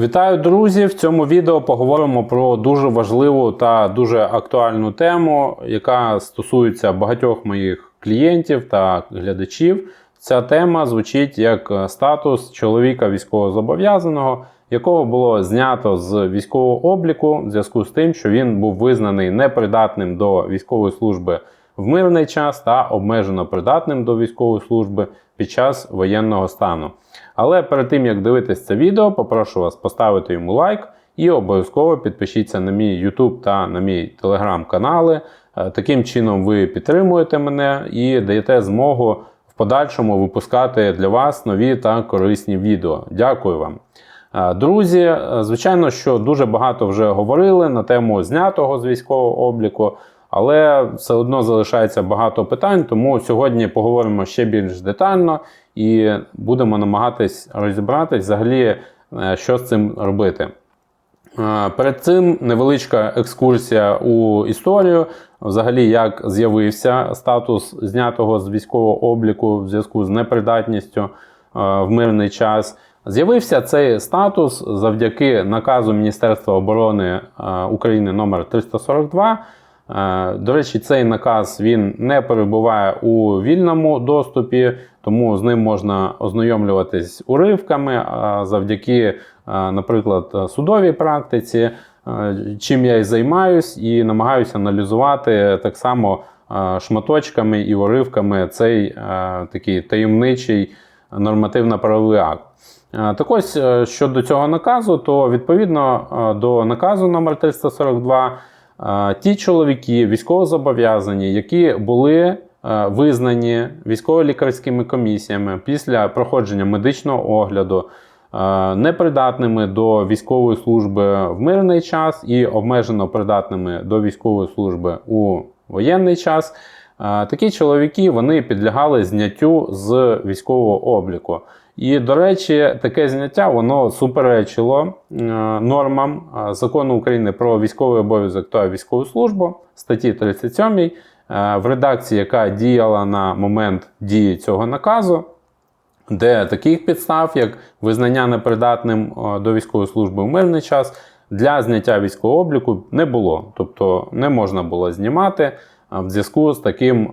Вітаю, друзі! В цьому відео поговоримо про дуже важливу та дуже актуальну тему, яка стосується багатьох моїх клієнтів та глядачів. Ця тема звучить як статус чоловіка військовозобов'язаного, якого було знято з військового обліку в зв'язку з тим, що він був визнаний непридатним до військової служби в мирний час та обмежено придатним до військової служби під час воєнного стану. Але перед тим як дивитись це відео, попрошу вас поставити йому лайк і обов'язково підпишіться на мій YouTube та на мій Telegram канали. Е, Таким чином ви підтримуєте мене і даєте змогу в подальшому випускати для вас нові та корисні відео. Дякую вам. Е, Друзі, е, звичайно, що дуже багато вже говорили на тему знятого з військового обліку, але все одно залишається багато питань, тому сьогодні поговоримо ще більш детально і будемо намагатись розібратись взагалі, е, що з цим робити. Е, Перед цим невеличка екскурсія у історію, взагалі, як з'явився статус знятого з військового обліку в зв'язку з непридатністю е, в мирний час. З'явився цей статус завдяки наказу Міністерства оборони України номер 342. Е, До речі, цей наказ він не перебуває у вільному доступі, тому з ним можна ознайомлюватись уривками завдяки, е, наприклад, судовій практиці, е, чим я і займаюсь, і намагаюся аналізувати так само шматочками і уривками цей такий таємничий нормативно-правовий акт. Так ось щодо цього наказу, то відповідно до наказу номер 342 е, ті чоловіки військовозобов'язані, які були е, визнані військово-лікарськими комісіями після проходження медичного огляду, е, непридатними до військової служби в мирний час і обмежено придатними до військової служби у воєнний час. Е, Такі чоловіки вони підлягали зняттю з військового обліку. І, до речі, таке зняття воно суперечило е, нормам е, закону України про військовий обов'язок та військову службу статті 37 е, в редакції, яка діяла на момент дії цього наказу, де таких підстав, як визнання непридатним до військової служби в мирний час, для зняття військового обліку не було. Тобто не можна було знімати в зв'язку з таким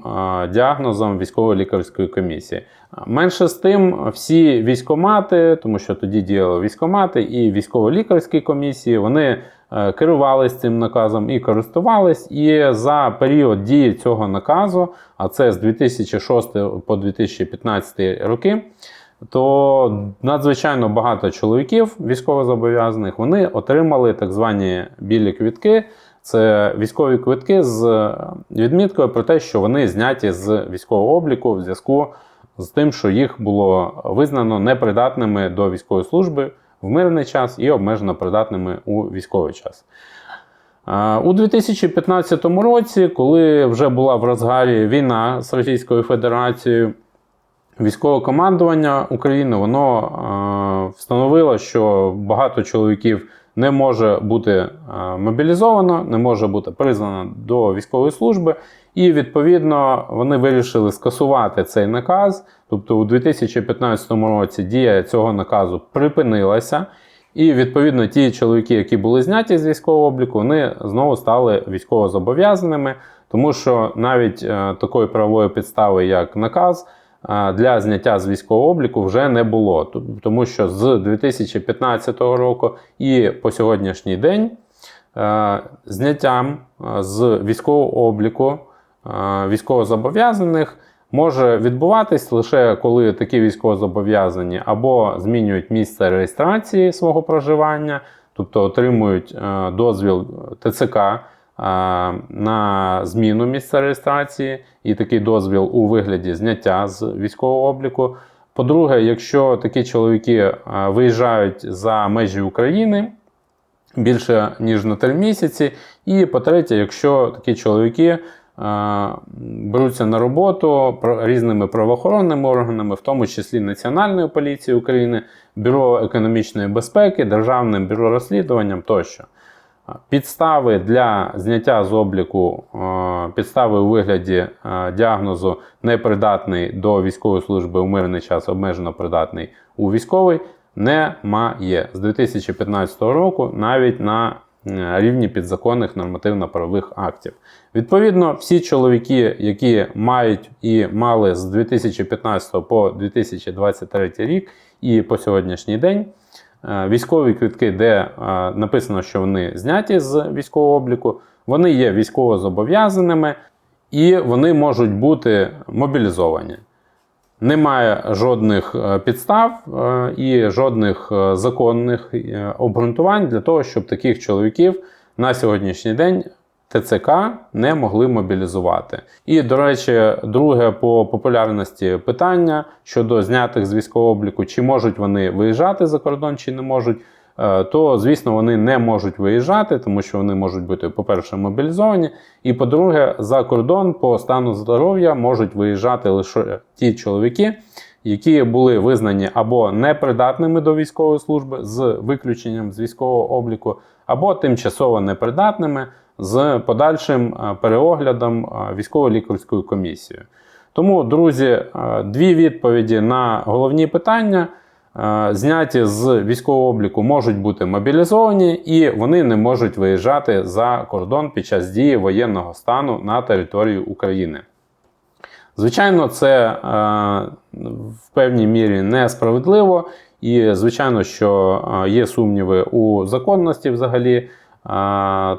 діагнозом військово-лікарської комісії. Менше з тим, всі військомати, тому що тоді діяли військомати і військово-лікарські комісії, вони е, керувались цим наказом і користувались. І за період дії цього наказу, а це з 2006 по 2015 роки, то надзвичайно багато чоловіків військовозобов'язаних вони отримали так звані білі квітки. Це військові квитки з відміткою про те, що вони зняті з військового обліку в зв'язку з тим, що їх було визнано непридатними до військової служби в мирний час і обмежено придатними у військовий час. Е, У 2015 році, коли вже була в розгарі війна з Російською Федерацією, військове командування України воно е, встановило, що багато чоловіків не може бути е, мобілізовано, не може бути призвано до військової служби, і відповідно вони вирішили скасувати цей наказ. Тобто, у 2015 році дія цього наказу припинилася. І відповідно ті чоловіки, які були зняті з військового обліку, вони знову стали військовозобов'язаними, тому що навіть е, такої правової підстави, як наказ, для зняття з військового обліку вже не було. Тому що з 2015 року і по сьогоднішній день зняттям з військового обліку військовозобов'язаних може відбуватись лише коли такі військовозобов'язані або змінюють місце реєстрації свого проживання, тобто отримують дозвіл ТЦК на зміну місця реєстрації, і такий дозвіл у вигляді зняття з військового обліку. По-друге, якщо такі чоловіки виїжджають за межі України більше ніж на три місяці. І по-третє, якщо такі чоловіки беруться на роботу різними правоохоронними органами, в тому числі Національною поліцією України, Бюро економічної безпеки, Державним бюро розслідуванням тощо. Підстави для зняття з обліку, е, підстави у вигляді е, діагнозу непридатний до військової служби у мирний час, обмежено придатний у військовий, немає з 2015 року навіть на рівні підзаконних нормативно-правових актів. Відповідно, всі чоловіки, які мають і мали з 2015 по 2023 рік і по сьогоднішній день військові квитки, де е, написано, що вони зняті з військового обліку, вони є військовозобов'язаними і вони можуть бути мобілізовані. Немає жодних е, підстав е, і жодних е, законних е, обґрунтувань для того, щоб таких чоловіків на сьогоднішній день ТЦК не могли мобілізувати. І, до речі, друге по популярності питання щодо знятих з військового обліку, чи можуть вони виїжджати за кордон, чи не можуть. е, То, звісно, вони не можуть виїжджати, тому що вони можуть бути, по-перше, мобілізовані, і по-друге, за кордон по стану здоров'я можуть виїжджати лише ті чоловіки, які були визнані або непридатними до військової служби з виключенням з військового обліку, або тимчасово непридатними з подальшим е, переоглядом е, військово-лікарською комісією. Тому, друзі, е, дві відповіді на головні питання. Зняті з військового обліку можуть бути мобілізовані і вони не можуть виїжджати за кордон під час дії воєнного стану на територію України. Звичайно, це е, в певній мірі несправедливо, і звичайно, що є сумніви у законності взагалі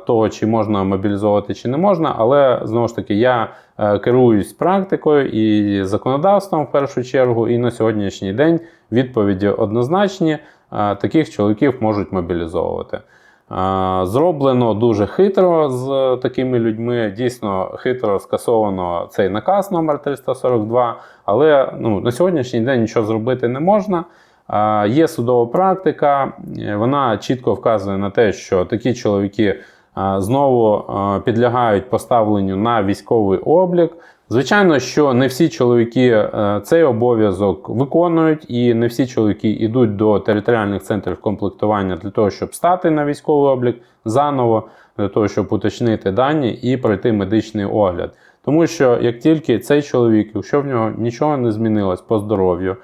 того, чи можна мобілізовувати, чи не можна. Але знову ж таки, я е, керуюсь практикою і законодавством в першу чергу, і на сьогоднішній день відповіді однозначні: е, таких чоловіків можуть мобілізовувати. Е, Зроблено дуже хитро з такими людьми. Дійсно хитро скасовано цей наказ номер 342, але ну, на сьогоднішній день нічого зробити не можна. Є судова практика, е, вона чітко вказує на те, що такі чоловіки е, знову е, підлягають поставленню на військовий облік. Звичайно, що не всі чоловіки цей обов'язок виконують, і не всі чоловіки йдуть до територіальних центрів комплектування для того, щоб стати на військовий облік заново, для того, щоб уточнити дані і пройти медичний огляд. Тому що як тільки цей чоловік, якщо в нього нічого не змінилось по здоров'ю,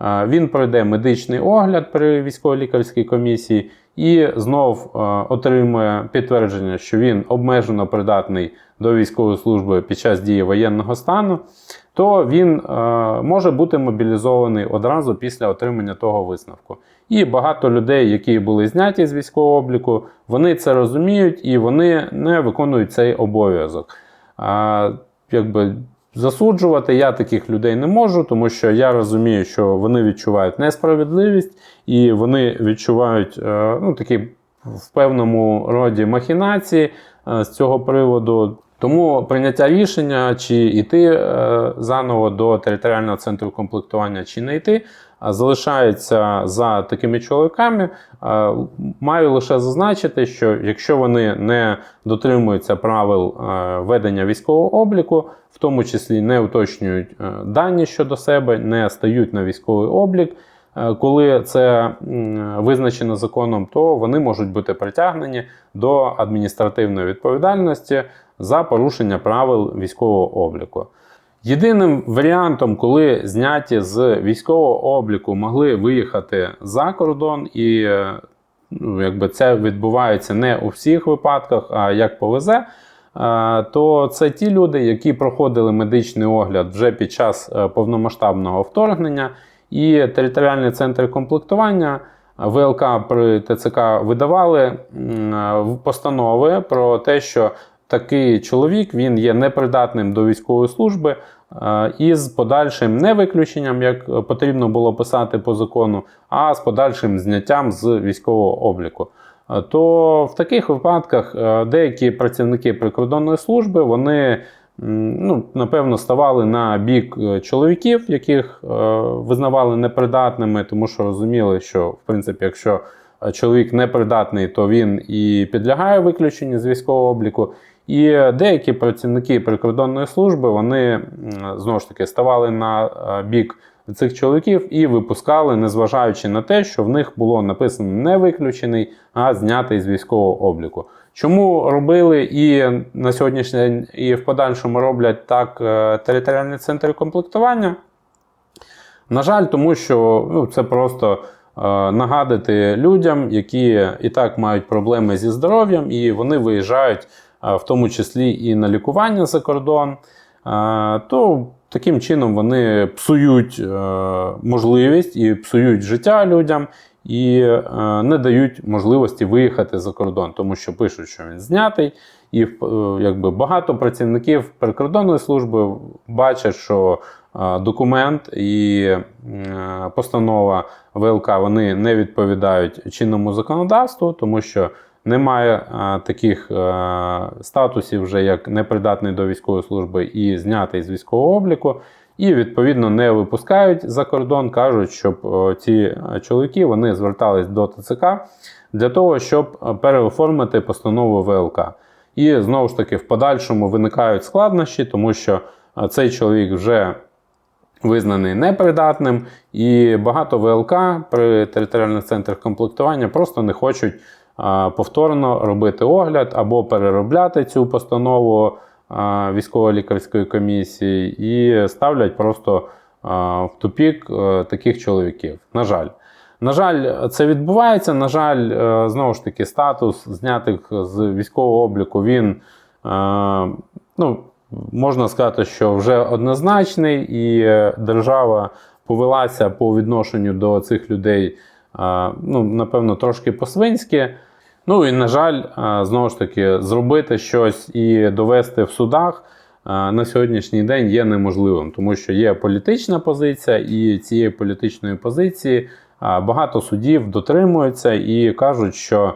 він пройде медичний огляд при військово-лікарській комісії і знов отримує підтвердження, що він обмежено придатний до військової служби під час дії воєнного стану, то він може бути мобілізований одразу після отримання того висновку. І багато людей, які були зняті з військового обліку, вони це розуміють і вони не виконують цей обов'язок. Якби Засуджувати я таких людей не можу, тому що я розумію, що вони відчувають несправедливість і вони відчувають е, ну, такі в певному роді махінації е, з цього приводу. Тому прийняття рішення, чи йти е, заново до територіального центру комплектування, чи не йти, а залишається за такими чоловіками. Е, Маю лише зазначити, що якщо вони не дотримуються правил е, ведення військового обліку, в тому числі не уточнюють е, дані щодо себе, не стають на військовий облік. Коли це визначено законом, то вони можуть бути притягнені до адміністративної відповідальності за порушення правил військового обліку. Єдиним варіантом, коли зняті з військового обліку могли виїхати за кордон, і е, ну, якби це відбувається не у всіх випадках, а як повезе, е, то це ті люди, які проходили медичний огляд вже під час е, повномасштабного вторгнення, і територіальні центри комплектування. ВЛК при ТЦК видавали постанови про те, що такий чоловік він є непридатним до військової служби е, із подальшим не виключенням, як потрібно було писати по закону, а з подальшим зняттям з військового обліку. Е, То в таких випадках е, деякі працівники прикордонної служби вони ну, напевно ставали на бік чоловіків, яких визнавали непридатними, тому що розуміли, що в принципі, якщо чоловік непридатний, то він і підлягає виключенню з військового обліку. І деякі працівники прикордонної служби вони знову ж таки ставали на е, бік цих чоловіків і випускали, незважаючи на те, що в них було написано не виключений, а знятий з військового обліку. Чому робили і на сьогоднішній день, і в подальшому роблять так е, територіальні центри комплектування? На жаль, тому що ну, це просто нагадати людям, які і так мають проблеми зі здоров'ям, і вони виїжджають, е, в тому числі і на лікування за кордон, то таким чином вони псують е, можливість і псують життя людям. І е, не дають можливості виїхати за кордон, тому що пишуть, що він знятий, і е, якби багато працівників прикордонної служби бачать, що документ і постанова ВЛК вони не відповідають чинному законодавству, тому що немає е, таких е, статусів, вже як непридатний до військової служби і знятий з військового обліку. І відповідно не випускають за кордон, кажуть, щоб о, ці е, чоловіки вони звертались до ТЦК для того, щоб переоформити постанову ВЛК. І знову ж таки, в подальшому виникають складнощі, тому що цей чоловік вже визнаний непридатним, і багато ВЛК при територіальних центрах комплектування просто не хочуть повторно робити огляд або переробляти цю постанову військово-лікарської комісії і ставлять просто в тупік е, таких чоловіків. На жаль. На жаль, це відбувається. На жаль, е, знову ж таки, статус знятих з військового обліку він, е, ну, можна сказати, що вже однозначний, і держава повелася по відношенню до цих людей, ну, напевно, трошки по-свинськи. Ну і, на жаль, е, знову ж таки, зробити щось і довести в судах е, на сьогоднішній день є неможливим, тому що є політична позиція, і цієї політичної позиції е, багато судів дотримуються і кажуть, що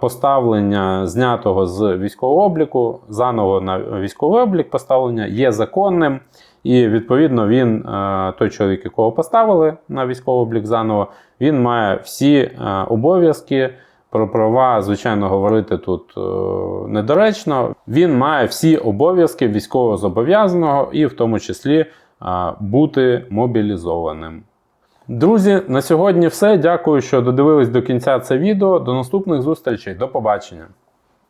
поставлення знятого з військового обліку, заново на військовий облік поставлення є законним. І відповідно він, той чоловік, якого поставили на військовий облік заново, він має всі обов'язки. Про права, звичайно, говорити тут е, недоречно. Він має всі обов'язки військовозобов'язаного і в тому числі е, бути мобілізованим. Друзі, на сьогодні все. Дякую, що додивились до кінця це відео. До наступних зустрічей. До побачення.